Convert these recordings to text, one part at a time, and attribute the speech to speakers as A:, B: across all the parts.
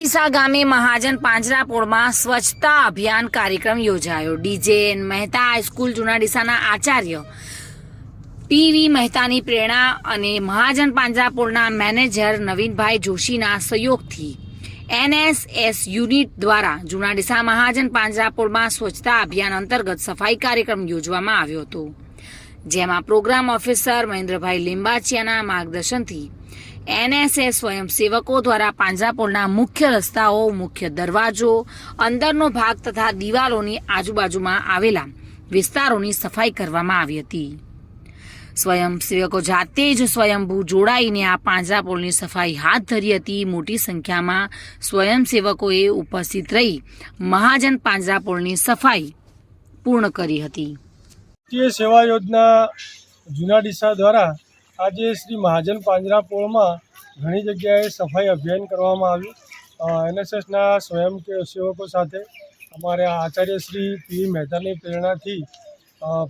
A: ડીસા ગામે મહાજન પાંજરાપોળમાં સ્વચ્છતા અભિયાન કાર્યક્રમ યોજાયો. ડીજે એન મહેતા હાઈસ્કૂલ જૂના ડીસાના આચાર્ય પીવી મહેતાની પ્રેરણા અને મહાજન પાંજરાપોળના મેનેજર નવીનભાઈ જોશીના સહયોગથી એનએસએસ યુનિટ દ્વારા જૂના ડીસા મહાજન પાંજરાપોળમાં સ્વચ્છતા અભિયાન અંતર્ગત સફાઈ કાર્યક્રમ યોજવામાં આવ્યો હતો. જેમાં પ્રોગ્રામ ઓફિસર મહેન્દ્રભાઈ લિંબાચિયાના માર્ગદર્શનથી એનએસએસ સ્વયંસેવકો દ્વારા પાંજરાપોળના મુખ્ય રસ્તાઓ, મુખ્ય દરવાજો, અંદરનો ભાગ તથા દિવાલોની આજુબાજુમાં આવેલા વિસ્તારોની સફાઈ કરવામાં આવી હતી. સ્વયંસેવકો જાતે જ સ્વયંભૂ જોડાઈને આ પાંજરાપોળની સફાઈ હાથ ધરી હતી. મોટી સંખ્યામાં સ્વયંસેવકોએ ઉપસ્થિત રહી મહાજન પાંજરાપોળની સફાઈ પૂર્ણ કરી હતી.
B: સેવા યોજના જૂના દ્વારા આજે શ્રી મહાજન પાંજરાપોળમાં ઘણી જગ્યાએ સફાઈ અભિયાન કરવામાં આવ્યું. એનએસએસના સ્વયં સેવકો સાથે અમારે આચાર્ય શ્રી પી મહેતાની પ્રેરણાથી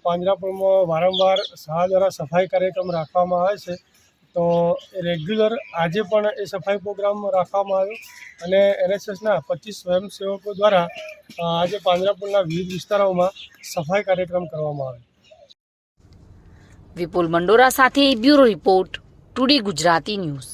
B: પાંજરાપુરમાં વારંવાર શાળા દ્વારા સફાઈ કાર્યક્રમ રાખવામાં આવે છે. તો રેગ્યુલર આજે પણ એ સફાઈ પ્રોગ્રામ રાખવામાં આવ્યો અને એનએસએસના પચીસ સ્વયંસેવકો દ્વારા આજે પાંજરાપુરના વિવિધ વિસ્તારોમાં સફાઈ કાર્યક્રમ કરવામાં આવ્યો.
A: વિપુલ મંડોરા સાથે bureau report today Gujarati news.